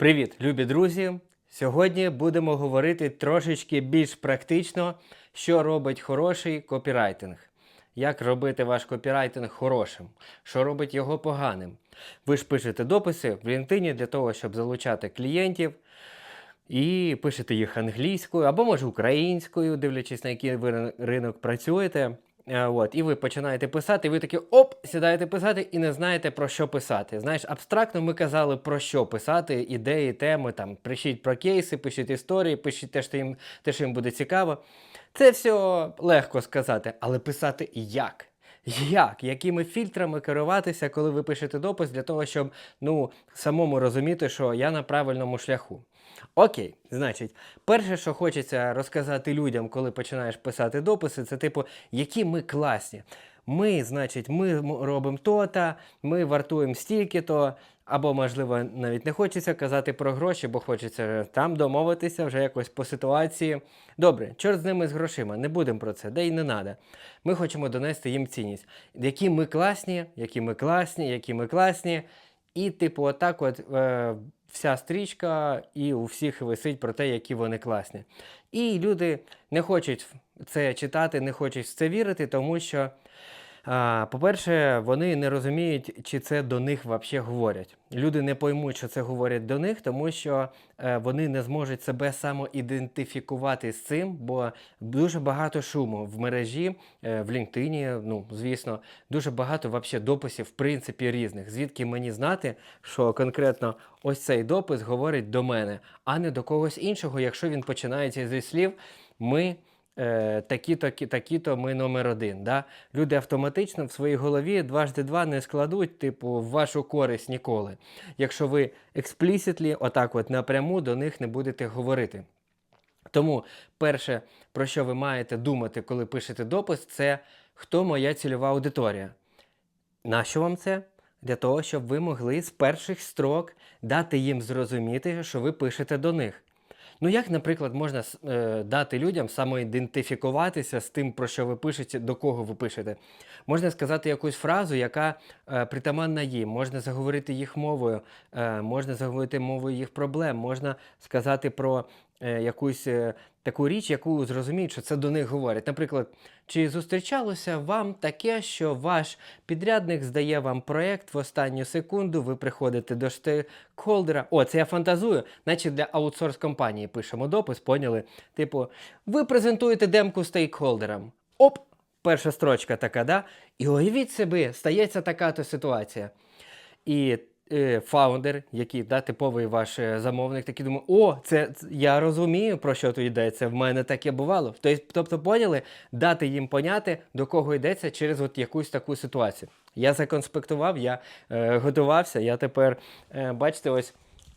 Привіт, любі друзі! Сьогодні будемо говорити трошечки більш практично, що робить хороший копірайтинг. Як робити ваш копірайтинг хорошим, що робить його поганим. Ви ж пишете дописи в LinkedIn для того, щоб залучати клієнтів, і пишете їх англійською або може українською, дивлячись на який ви ринок працюєте. Е, От, і ви починаєте писати, і ви такі оп, сідаєте писати і не знаєте про що писати. Знаєш, абстрактно ми казали про що писати, ідеї, теми, там, пишіть про кейси, пишіть історії, пишіть те, що їм, те, що їм буде цікаво. Це все легко сказати, але писати як? Як? Якими фільтрами керуватися, коли ви пишете допис для того, щоб ну, самому розуміти, що я на правильному шляху. Окей, значить, перше, що хочеться розказати людям, коли починаєш писати дописи, це типу, які ми класні. Ми, значить, ми робимо то-то, ми вартуємо стільки-то, або, можливо, навіть не хочеться казати про гроші, бо хочеться там домовитися вже якось по ситуації. Добре, чорт з ними з грошима, не будемо про це, де й не треба. Ми хочемо донести їм цінність. Які ми класні, які ми класні, які ми класні. І, типу, отак, от е, вся стрічка, і у всіх висить про те, які вони класні. І люди не хочуть це читати, не хочуть в це вірити, тому що, по-перше, вони не розуміють, чи це до них взагалі говорять. Люди не поймуть, що це говорять до них, тому що е, вони не зможуть себе самоідентифікувати з цим, бо дуже багато шуму в мережі, е, в LinkedIn, ну, звісно, дуже багато вообще дописів, в принципі, різних. Звідки мені знати, що конкретно ось цей допис говорить до мене, а не до когось іншого, якщо він починається зі слів ми. Е, Такі-то, такі-то ми номер один. Да? Люди автоматично в своїй голові дважди два не складуть, типу, в вашу користь ніколи. Якщо ви експлісітлі, отак от напряму до них не будете говорити. Тому перше, про що ви маєте думати, коли пишете допис, це хто моя цільова аудиторія. Нащо вам це? Для того, щоб ви могли з перших строк дати їм зрозуміти, що ви пишете до них. Ну, як, наприклад, можна е, дати людям самоідентифікуватися з тим, про що ви пишете, до кого ви пишете? Можна сказати якусь фразу, яка е, притаманна їм, можна заговорити їх мовою, е, можна заговорити мовою їх проблем, можна сказати про якусь е, таку річ, яку зрозуміють, що це до них говорять. Наприклад, чи зустрічалося вам таке, що ваш підрядник здає вам проєкт в останню секунду, ви приходите до стейкхолдера. О, це я фантазую, наче для аутсорс компанії пишемо допис, поняли? Типу, ви презентуєте демку стейкхолдерам. Оп! Перша строчка така, да? І уявіть собі, стається така то ситуація. І е, фаундер, який да, типовий ваш е, замовник, такий думає, о, це, я розумію, про що тут йдеться. В мене таке бувало. Тобто поняли, дати їм поняти, до кого йдеться через от якусь таку ситуацію. Я законспектував, я е, готувався, я тепер, е, бачите, ось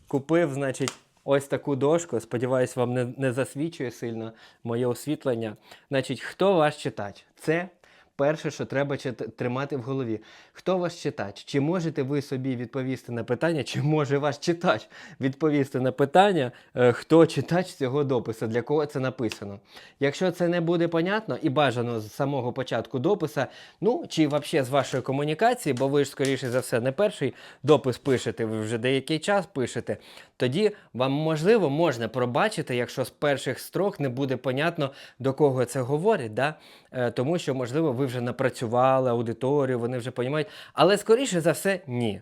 купив, значить. Ось таку дошку, сподіваюсь, вам не, не засвічує сильно моє освітлення. Значить, хто ваш читач? Це перше, що треба тримати в голові. Хто ваш читач? Чи можете ви собі відповісти на питання, чи може ваш читач відповісти на питання, е, хто читач цього допису, для кого це написано? Якщо це не буде понятно і бажано з самого початку дописа, ну чи взагалі з вашої комунікації, бо ви ж, скоріше за все, не перший допис пишете, ви вже деякий час пишете, тоді вам можливо можна пробачити, якщо з перших строк не буде понятно, до кого це говорять, да? Е, тому що, можливо, ви вже напрацювали аудиторію, вони вже розуміють, але скоріше за все, ні.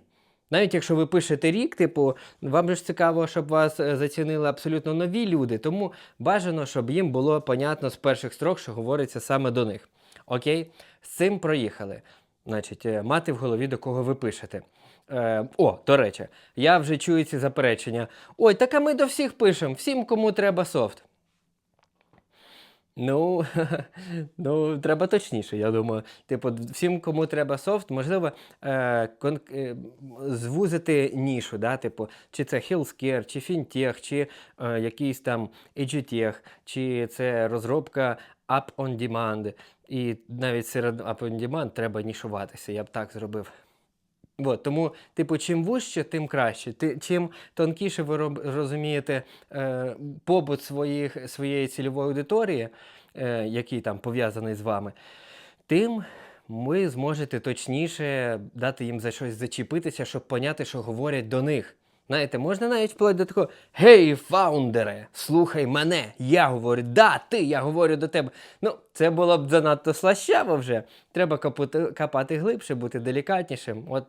Навіть якщо ви пишете рік, типу, вам ж цікаво, щоб вас е, зацінили абсолютно нові люди, тому бажано, щоб їм було понятно з перших строк, що говориться саме до них. Окей? З цим проїхали. Значить, е, мати в голові, до кого ви пишете. Е, о, до речі, я вже чую ці заперечення. Ой, так а ми до всіх пишемо, всім, кому треба софт. Ну, ну, треба точніше, я думаю. Типу, всім, кому треба софт, можливо, е, кон, е, звузити нішу, да? типу, чи це healthcare, чи фінтех, чи е, якийсь там edutech, чи це розробка App on Demand. І навіть серед App on Demand треба нішуватися, я б так зробив. От, тому, типу, чим вужче, тим краще. Ти, чим тонкіше ви роб- розумієте е, побут своїх, своєї цільової аудиторії, е, який там пов'язаний з вами, тим ви зможете точніше дати їм за щось зачепитися, щоб поняти, що говорять до них. Знаєте, можна навіть вплоть до такого Гей, фаундере, слухай мене. Я говорю, да, ти, я говорю до тебе. Ну, це було б занадто слащаво вже. Треба капати, капати глибше, бути делікатнішим. От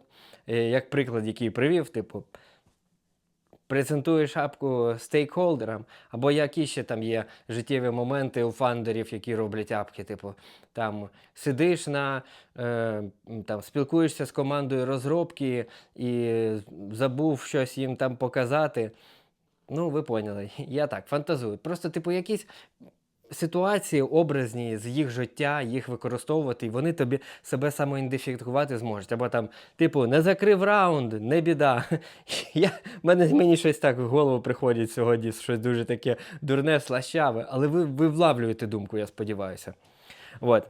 е, як приклад, який привів, типу, презентуєш апку стейкхолдерам, або які ще там є життєві моменти у фандерів, які роблять апки. Типу, там сидиш на е, там, спілкуєшся з командою розробки і забув щось їм там показати. Ну, ви поняли. Я так фантазую. Просто, типу, якісь ситуації образні з їх життя, їх використовувати, і вони тобі себе самоідентифікувати зможуть. Або там, типу, не закрив раунд, не біда. Я, мене, мені щось так в голову приходить сьогодні, щось дуже таке дурне, слащаве, але ви, ви влавлюєте думку, я сподіваюся. От.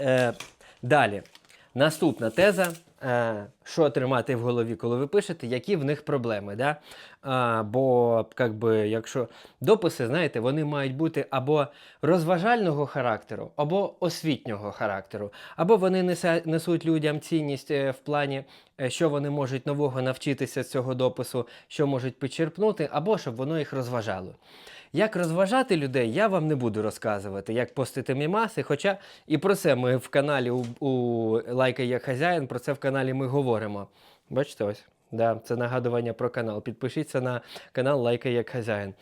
Е, далі. Наступна теза. Е, що тримати в голові, коли ви пишете, які в них проблеми. Да? А, бо, как би, якщо дописи, знаєте, вони мають бути або розважального характеру, або освітнього характеру, або вони несуть людям цінність е, в плані, е, що вони можуть нового навчитися з цього допису, що можуть підчерпнути, або щоб воно їх розважало. Як розважати людей, я вам не буду розказувати, як постити мімаси. Хоча і про це ми в каналі у, у Лайка як хазяїн, про це в каналі ми говоримо. Бачите, ось. Да, це нагадування про канал. Підпишіться на канал Лайка як хазяїн.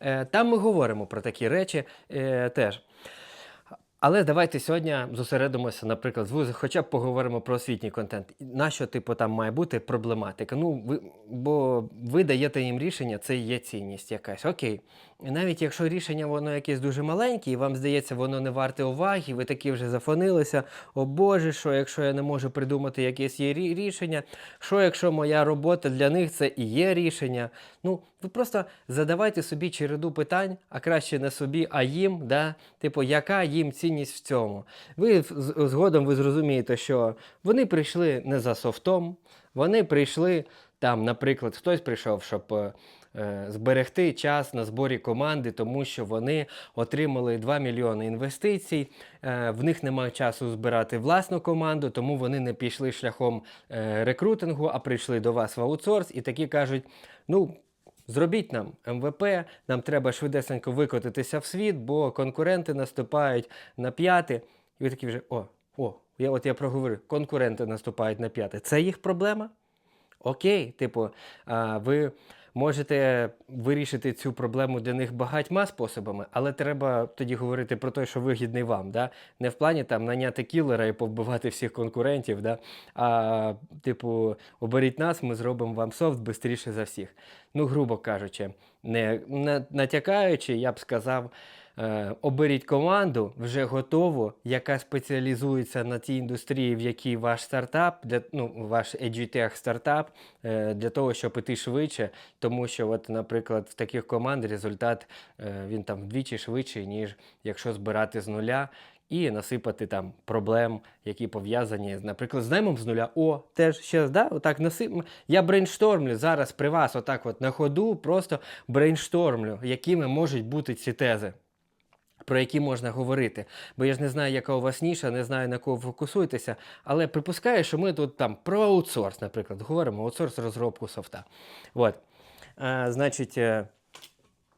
Е, там ми говоримо про такі речі е, теж. Але давайте сьогодні зосередимося, наприклад, з хоча б поговоримо про освітній контент. На що, типу, там має бути проблематика? Ну, ви, бо ви даєте їм рішення, це є цінність якась. Окей. І навіть якщо рішення воно якесь дуже маленьке, і вам здається, воно не варте уваги, ви такі вже зафонилися. О Боже, що якщо я не можу придумати якесь є рішення, що якщо моя робота для них це і є рішення? Ну, ви просто задавайте собі череду питань, а краще не собі, а їм, да? типу, яка їм цінність в цьому. Ви згодом ви зрозумієте, що вони прийшли не за софтом, вони прийшли там, наприклад, хтось прийшов, щоб. е, Зберегти час на зборі команди, тому що вони отримали 2 мільйони інвестицій. е, В них немає часу збирати власну команду, тому вони не пішли шляхом е, рекрутингу, а прийшли до вас в аутсорс і такі кажуть: ну, Зробіть нам МВП, нам треба швидесенько викотитися в світ, бо конкуренти наступають на п'яти. І ви такі вже, о, о, я от я проговорю, конкуренти наступають на п'яти. Це їх проблема? Окей, типу, а, ви можете вирішити цю проблему для них багатьма способами, але треба тоді говорити про те, що вигідний вам. Да? Не в плані там наняти кілера і повбивати всіх конкурентів, да? а типу, оберіть нас, ми зробимо вам софт швидше за всіх. Ну, грубо кажучи, не, натякаючи, я б сказав. Е, оберіть команду вже готову, яка спеціалізується на тій індустрії, в якій ваш стартап, для, ну, ваш edutech стартап, е, для того, щоб іти швидше. Тому що, от, наприклад, в таких команд результат е, він там вдвічі швидший, ніж якщо збирати з нуля. І насипати там проблем, які пов'язані, наприклад, з наймом з нуля. О, теж ще да, отак насип. Я брейнштормлю зараз при вас, отак, от на ходу, просто брейнштормлю, якими можуть бути ці тези про які можна говорити. Бо я ж не знаю, яка у вас ніша, не знаю, на кого фокусуєтеся, але припускаю, що ми тут там про аутсорс, наприклад, говоримо аутсорс розробку софта. От. А, значить, е,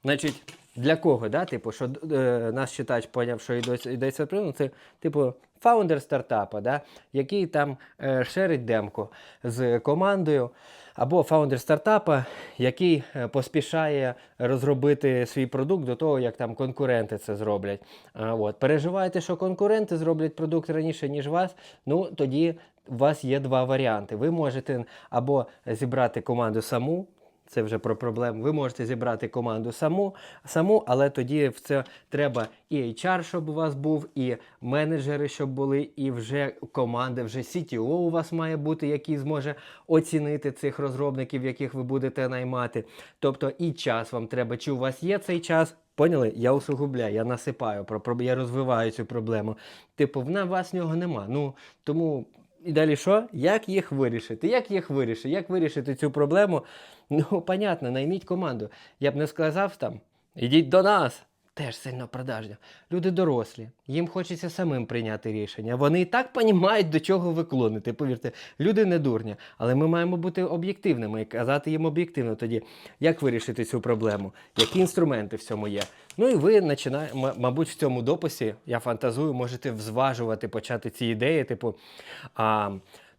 значить, для кого, да? типу, що е, наш читач поняв, що йдеться, про ну, це, типу, фаундер стартапа, да? який там е, шерить демку з командою, або фаундер стартапа, який е, поспішає розробити свій продукт до того, як там конкуренти це зроблять. А, от. Переживаєте, що конкуренти зроблять продукт раніше, ніж вас, ну тоді у вас є два варіанти. Ви можете або зібрати команду саму. Це вже про проблему. Ви можете зібрати команду саму, саму, але тоді в це треба і HR, щоб у вас був, і менеджери, щоб були, і вже команда, вже CTO у вас має бути, який зможе оцінити цих розробників, яких ви будете наймати. Тобто і час вам треба. Чи у вас є цей час? Поняли? Я усугубляю, я насипаю, я розвиваю цю проблему. Типу, в вас нього нема. Ну тому. І далі що? Як їх вирішити? Як їх вирішити? Як вирішити цю проблему? Ну, понятно, найміть команду. Я б не сказав там, ідіть до нас. теж сильно продажня. Люди дорослі, їм хочеться самим прийняти рішення. Вони і так розуміють, до чого ви клоните. Повірте, люди не дурні, але ми маємо бути об'єктивними і казати їм об'єктивно тоді, як вирішити цю проблему, які інструменти в цьому є. Ну і ви починає, мабуть, в цьому дописі, я фантазую, можете взважувати, почати ці ідеї, типу. А,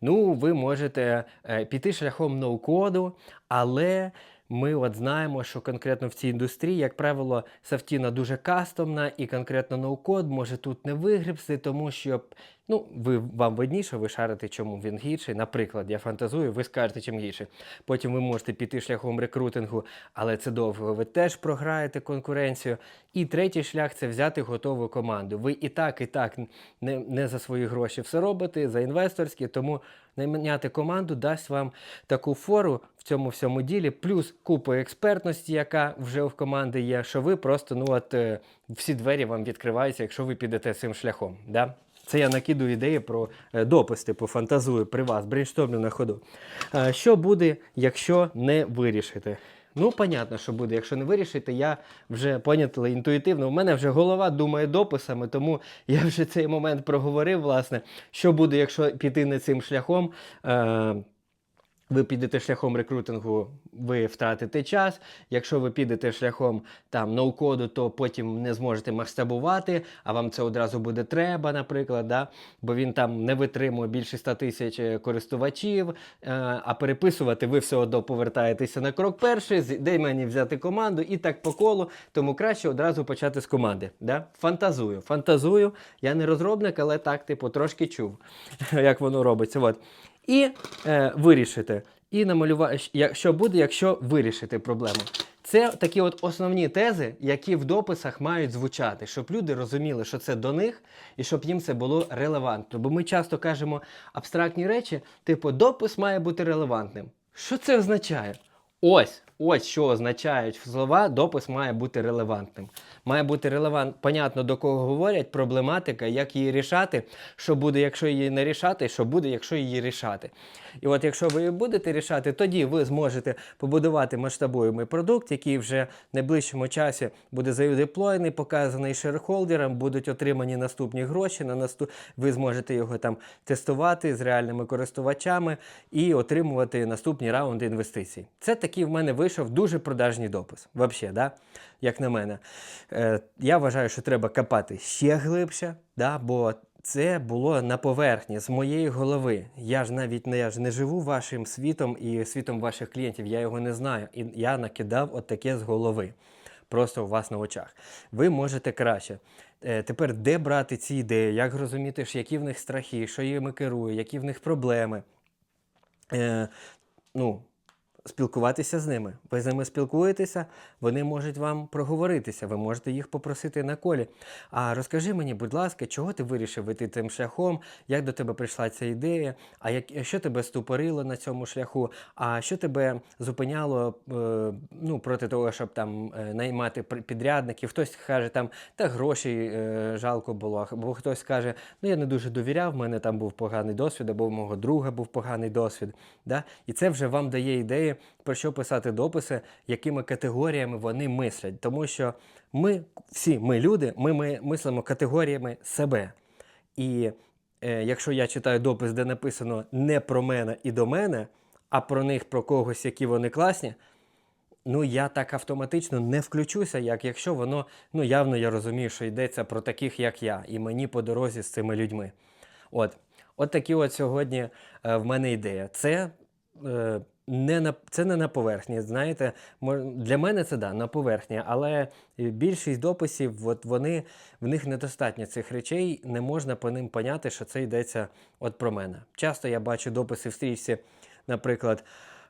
Ну, ви можете е, піти шляхом ноу-коду, але ми от знаємо, що конкретно в цій індустрії, як правило, Сафтіна дуже кастомна, і конкретно ноу-код може тут не вигрібсти, тому що ну, ви, вам видніше, ви шарите, чому він гірший. Наприклад, я фантазую, ви скажете, чим гірший. Потім ви можете піти шляхом рекрутингу, але це довго. Ви теж програєте конкуренцію. І третій шлях це взяти готову команду. Ви і так, і так не, не за свої гроші все робите, за інвесторські, тому найняти команду дасть вам таку фору цьому всьому ділі, плюс купу експертності, яка вже в команди є, що ви просто ну от е, всі двері вам відкриваються, якщо ви підете цим шляхом. Да? Це я накидую ідеї про е, допис, типу фантазую при вас, брейнштормлю на ходу. Е, Що буде, якщо не вирішите? Ну, понятно, що буде. Якщо не вирішите, я вже понятили інтуїтивно. У мене вже голова думає дописами, тому я вже цей момент проговорив, власне, що буде, якщо піти не цим шляхом. Ви підете шляхом рекрутингу, ви втратите час. Якщо ви підете шляхом там ноу-коду, то потім не зможете масштабувати, а вам це одразу буде треба, наприклад, да? бо він там не витримує більше 100 тисяч е, користувачів, е, а переписувати ви все одно повертаєтеся на крок перший, де мені взяти команду і так по колу, тому краще одразу почати з команди. Да? Фантазую, фантазую. Я не розробник, але так, типу, трошки чув, як воно робиться. І е, вирішити. І намалювати, що буде, якщо вирішити проблему. Це такі от основні тези, які в дописах мають звучати, щоб люди розуміли, що це до них, і щоб їм це було релевантно. Бо ми часто кажемо абстрактні речі, типу, допис має бути релевантним. Що це означає? Ось, ось що означають слова, допис має бути релевантним. Має бути релевант, понятно, до кого говорять, проблематика, як її рішати, що буде, якщо її не рішати, що буде, якщо її рішати. І от якщо ви її будете рішати, тоді ви зможете побудувати масштабуємий продукт, який вже в найближчому часі буде задеплоєний, показаний шерхолдерам, будуть отримані наступні гроші. На наступ... Ви зможете його там тестувати з реальними користувачами і отримувати наступні раунди інвестицій. Це такий в мене вийшов дуже продажній допис. Взагалі, да? як на мене. Е, я вважаю, що треба копати ще глибше, да? бо це було на поверхні з моєї голови. Я ж навіть не, я ж не живу вашим світом і світом ваших клієнтів, я його не знаю. І я накидав от з голови. Просто у вас на очах. Ви можете краще. Е, тепер де брати ці ідеї, як зрозуміти, ж, які в них страхи, що їми керує, які в них проблеми. Е, ну, спілкуватися з ними. Ви з ними спілкуєтеся, вони можуть вам проговоритися, ви можете їх попросити на колі. А розкажи мені, будь ласка, чого ти вирішив іти тим шляхом, як до тебе прийшла ця ідея, а як, що тебе ступорило на цьому шляху, а що тебе зупиняло е, ну, проти того, щоб там е, наймати підрядників? Хтось каже, там та грошей жалко було, або хтось каже, ну я не дуже довіряв, в мене там був поганий досвід, або в мого друга був поганий досвід. Да? І це вже вам дає ідеї, про що писати дописи, якими категоріями вони мислять. Тому що ми, всі ми люди, ми, ми мислимо категоріями себе. І е, якщо я читаю допис, де написано не про мене і до мене, а про них, про когось, які вони класні, ну я так автоматично не включуся, як якщо воно, ну явно я розумію, що йдеться про таких, як я, і мені по дорозі з цими людьми. От, от такі от сьогодні е, в мене ідея. Це. Е, не на це не на поверхні. Знаєте, для мене це да, на поверхні, але е, більшість дописів, от вони в них недостатньо цих речей, не можна по ним поняти, що це йдеться от про мене. Часто я бачу дописи в стрічці, наприклад,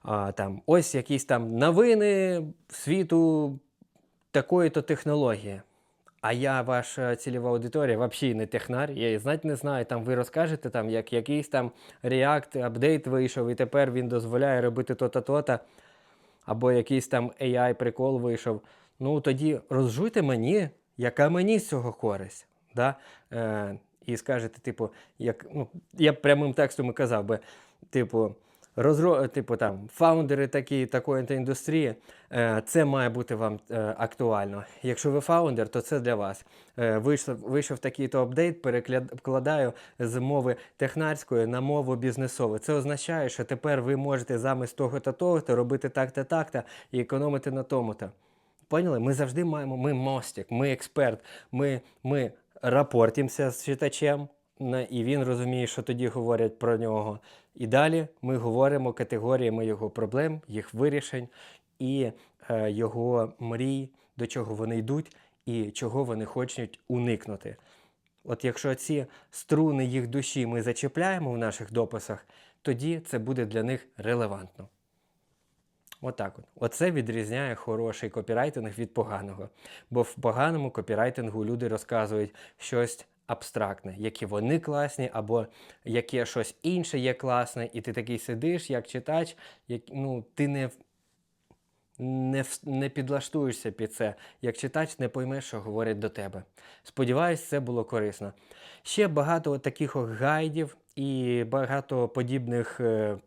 а, там ось якісь там новини світу такої-то технології. А я, ваша цільова аудиторія, взагалі не технар, я і знати не знаю. Там ви розкажете, там, як якийсь там React апдейт вийшов, і тепер він дозволяє робити то-то, то-то, або якийсь там AI прикол вийшов. Ну тоді розжуйте мені, яка мені з цього користь. Да? Е, і скажете, типу, як, ну, я прямим текстом і казав би, типу, розро... типу там фаундери такі, такої індустрії, е, це має бути вам е, актуально. Якщо ви фаундер, то це для вас. Е, вийшов, вийшов такий-то апдейт, перекладаю з мови технарської на мову бізнесову. Це означає, що тепер ви можете замість того та того-то робити так-то, так-то і економити на тому-то. Поняли? Ми завжди маємо, ми мостик, ми експерт, ми, ми рапортимося з читачем, і він розуміє, що тоді говорять про нього. І далі ми говоримо категоріями його проблем, їх вирішень і е, його мрій, до чого вони йдуть і чого вони хочуть уникнути. От якщо ці струни їх душі ми зачіпляємо в наших дописах, тоді це буде для них релевантно. Отак от. Оце відрізняє хороший копірайтинг від поганого. Бо в поганому копірайтингу люди розказують щось абстрактне, які вони класні, або яке щось інше є класне, і ти такий сидиш, як читач, як, ну, ти не, не, не підлаштуєшся під це. Як читач не поймеш, що говорять до тебе. Сподіваюсь, це було корисно. Ще багато таких гайдів і багато подібних е,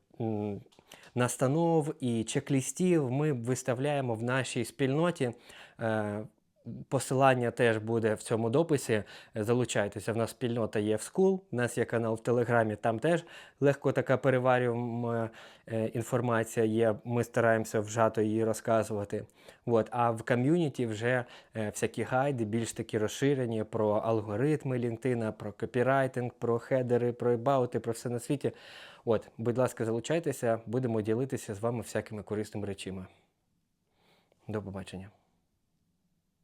настанов і чек-лістів ми виставляємо в нашій спільноті. Посилання теж буде в цьому дописі. Залучайтеся. В нас спільнота є в School, в нас є канал в Телеграмі, там теж легко така переварювана е, інформація є. Ми стараємося вжато її розказувати. От. А в ком'юніті вже е, всякі гайди, більш такі розширені про алгоритми LinkedIn, про копірайтинг, про хедери, про ебаути, про все на світі. От, будь ласка, залучайтеся, будемо ділитися з вами всякими корисними речами. До побачення.